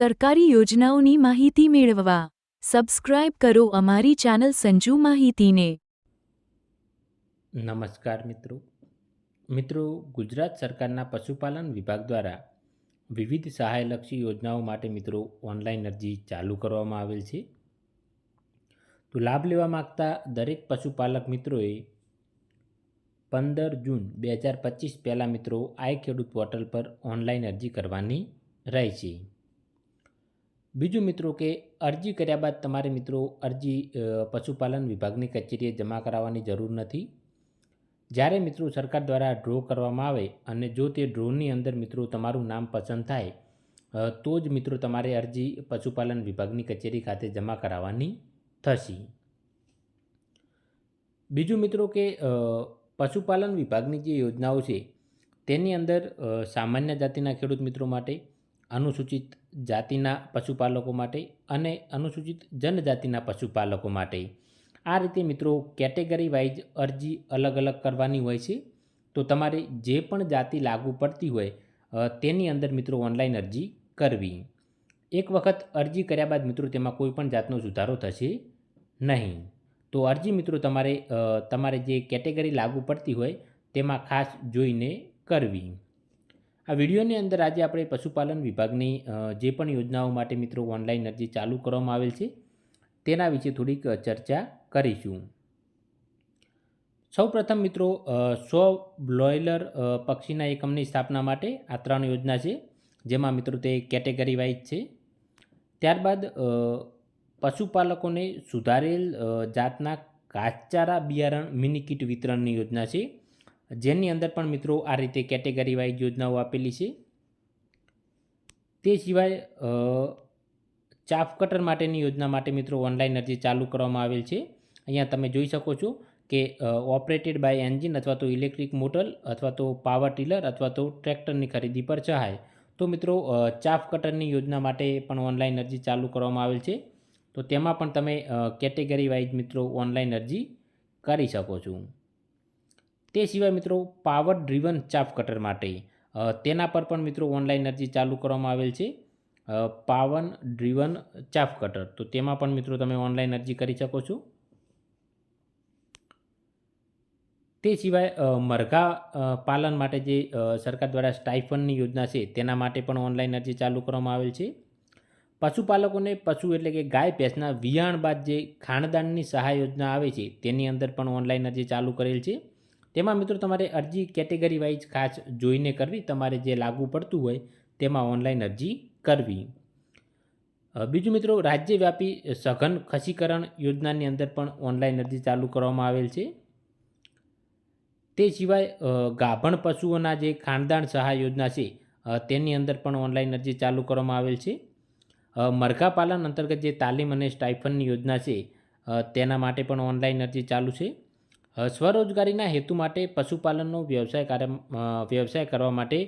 સરકારી યોજનાઓની માહિતી મેળવવા. સબસ્ક્રાઇબ કરો અમારી ચેનલ સંજુ માહિતીને. નમસ્કાર મિત્રો. મિત્રો, ગુજરાત સરકારના પશુપાલન વિભાગ દ્વારા વિવિધ સહાયલક્ષી યોજનાઓ માટે મિત્રો ઓનલાઈન અરજી ચાલુ કરવામાં આવેલ છે. તો લાભ લેવા માગતા દરેક પશુપાલક મિત્રોએ પંદર જૂન બે હજાર પચીસ પહેલાં મિત્રો આઈ ખેડૂત પોર્ટલ પર ઓનલાઈન અરજી કરવાની રહેશે. બીજું મિત્રો કે અરજી કર્યા બાદ તમારે મિત્રો અરજી પશુપાલન વિભાગની કચેરીએ જમા કરાવવાની જરૂર નથી. જ્યારે મિત્રો સરકાર દ્વારા ડ્રો કરવામાં આવે અને જો તે ડ્રોની અંદર મિત્રો તમારું નામ પસંદ થાય તો જ મિત્રો તમારે અરજી પશુપાલન વિભાગની કચેરી ખાતે જમા કરાવવાની થશે. બીજું મિત્રો કે પશુપાલન વિભાગની જે યોજનાઓ છે, તેની અંદર સામાન્ય જાતિના ખેડૂત મિત્રો માટે અનુસૂચિત જાતિના પશુપાલકો માટે અને અનુસૂચિત જનજાતિના પશુપાલકો માટે. આ રીતે મિત્રો કેટેગરી વાઇઝ અરજી અલગ અલગ કરવાની હોય છે. તો તમારે જે પણ જાતિ લાગુ પડતી હોય તેની અંદર મિત્રો ઓનલાઈન અરજી કરવી. એક વખત અરજી કર્યા બાદ મિત્રો તેમાં કોઈ પણ જાતનો સુધારો થશે નહીં. તો અરજી મિત્રો તમારે તમારે જે કેટેગરી લાગુ પડતી હોય, તેમાં ખાસ જોઈને કરવી. આ વિડીયોની અંદર આજે આપણે પશુપાલન વિભાગની જે પણ યોજનાઓ માટે મિત્રો ઓનલાઈન અરજી ચાલુ કરવામાં આવેલ છે, તેના વિશે થોડીક ચર્ચા કરીશું. સૌપ્રથમ મિત્રો સો બ્લોઇલર પક્ષીના એકમની સ્થાપના માટે આ ત્રણ યોજના છે, જેમાં મિત્રો તે કેટેગરી વાઇઝ છે. ત્યારબાદ પશુપાલકોને સુધારેલ જાતના ઘાસચારા બિયારણ મિની કીટ વિતરણની યોજના છે જેની અંદર પણ મિત્રો આ રીતે કેટેગરી વાઇઝ યોજનાઓ આપેલી છે. તે સિવાય ચાફ કટર માટેની યોજના માટે મિત્રો ઓનલાઈન અરજી ચાલુ કરવામાં આવેલ છે. અહીંયા તમે જોઈ શકો છો કે ઓપરેટેડ બાય એન્જિન અથવા તો ઇલેક્ટ્રિક મોટર અથવા તો પાવર ટીલર અથવા તો ટ્રેક્ટરની ખરીદી પર સહાય તો મિત્રો ચાફ કટરની યોજના માટે પણ ઓનલાઈન અરજી ચાલુ કરવામાં આવેલ છે. તો તેમાં પણ તમે કેટેગરી વાઇઝ મિત્રો ઓનલાઈન અરજી કરી શકો છો. તે સિવાય મિત્રો પાવર ડ્રીવન ચાફ કટર માટે તેના પર પણ મિત્રો ઓનલાઈન અરજી ચાલુ કરવામાં આવેલ છે. પાવન ડ્રીવન ચાફ કટર તો તેમાં પણ મિત્રો તમે ઓનલાઈન અરજી કરી શકો છો. તે સિવાય મરઘા પાલન માટે જે સરકાર દ્વારા સ્ટાઇફનની યોજના છે, તેના માટે પણ ઓનલાઈન અરજી ચાલુ કરવામાં આવેલ છે. પશુપાલકોને પશુ એટલે કે ગાય ભેંસના વિયાણ બાદ જે ખાણદાનની સહાય યોજના આવે છે, તેની અંદર પણ ઓનલાઈન અરજી ચાલુ કરેલ છે. તેમાં મિત્રો તમારે અરજી કેટેગરી વાઇઝ ખાસ જોઈને કરવી. તમારે જે લાગુ પડતું હોય તેમાં ઓનલાઈન અરજી કરવી. બીજું મિત્રો, રાજ્યવ્યાપી સઘન ખસીકરણ યોજનાની અંદર પણ ઓનલાઈન અરજી ચાલુ કરવામાં આવેલ છે. તે સિવાય ગાભણ પશુઓના જે ખાનદાન સહાય યોજના છે તેની અંદર પણ ઓનલાઈન અરજી ચાલુ કરવામાં આવેલ છે. મરઘા પાલન અંતર્ગત જે તાલીમ અને સ્ટાઇફનની યોજના છે તેના માટે પણ ઓનલાઈન અરજી ચાલુ છે. સ્વરોજગારીના હેતુ માટે પશુપાલનનો વ્યવસાય કાર્ય વ્યવસાય કરવા માટે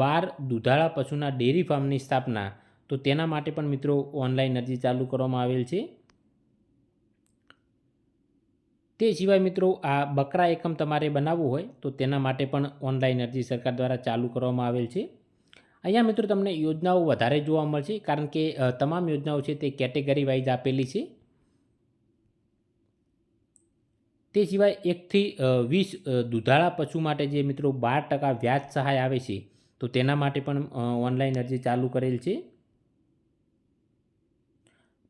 બાર દુધાળા પશુના ડેરી ફાર્મની સ્થાપના. તો તેના માટે પણ મિત્રો ઓનલાઈન અરજી ચાલુ કરવામાં આવેલ છે. તે સિવાય મિત્રો આ બકરા એકમ તમારે બનાવવું હોય તો તેના માટે પણ ઓનલાઈન અરજી સરકાર દ્વારા ચાલુ કરવામાં આવેલ છે. અહીંયા મિત્રો તમને યોજનાઓ વધારે જોવા મળશે કારણ કે તમામ યોજનાઓ છે તે કેટેગરી વાઇઝ આપેલી છે. તે સિવાય એકથી વીસ દુધાળા પશુ માટે જે મિત્રો બાર ટકા વ્યાજ સહાય આવે છે, તો તેના માટે પણ ઓનલાઈન અરજી ચાલુ કરેલ છે.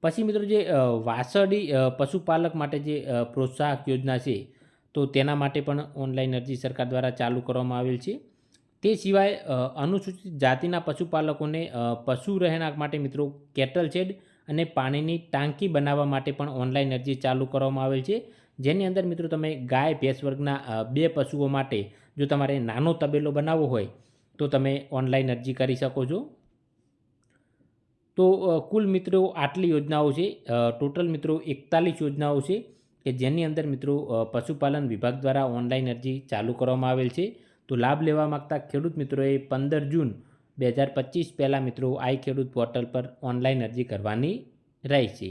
પછી મિત્રો જે વાસળી પશુપાલક માટે જે પ્રોત્સાહક યોજના છે, તો તેના માટે પણ ઓનલાઈન અરજી સરકાર દ્વારા ચાલુ કરવામાં આવેલ છે. તે સિવાય અનુસૂચિત જાતિના પશુપાલકોને પશુ રહેણાંક માટે મિત્રો કેટલ શેડ અને પાણીની ટાંકી બનાવવા માટે પણ ઓનલાઈન અરજી ચાલુ કરવામાં આવેલ છે. જેની અંદર મિત્રો તમે ગાય, ભેંસ વર્ગના બે પશુઓ માટે જો તમારે નાનો તબેલો બનાવવો હોય, તો તમે ઓનલાઈન અરજી કરી શકો છો. તો કુલ મિત્રો આટલી યોજનાઓ છે. ટોટલ મિત્રો એકતાલીસ યોજનાઓ છે કે જેની અંદર મિત્રો પશુપાલન વિભાગ દ્વારા ઓનલાઈન અરજી ચાલુ કરવામાં આવેલ છે. તો લાભ લેવા માગતા ખેડૂત મિત્રોએ પંદર જૂન બે હજાર પચીસ પહેલાં મિત્રો આઈ ખેડૂત પોર્ટલ પર ઓનલાઈન અરજી કરવાની રહેશે.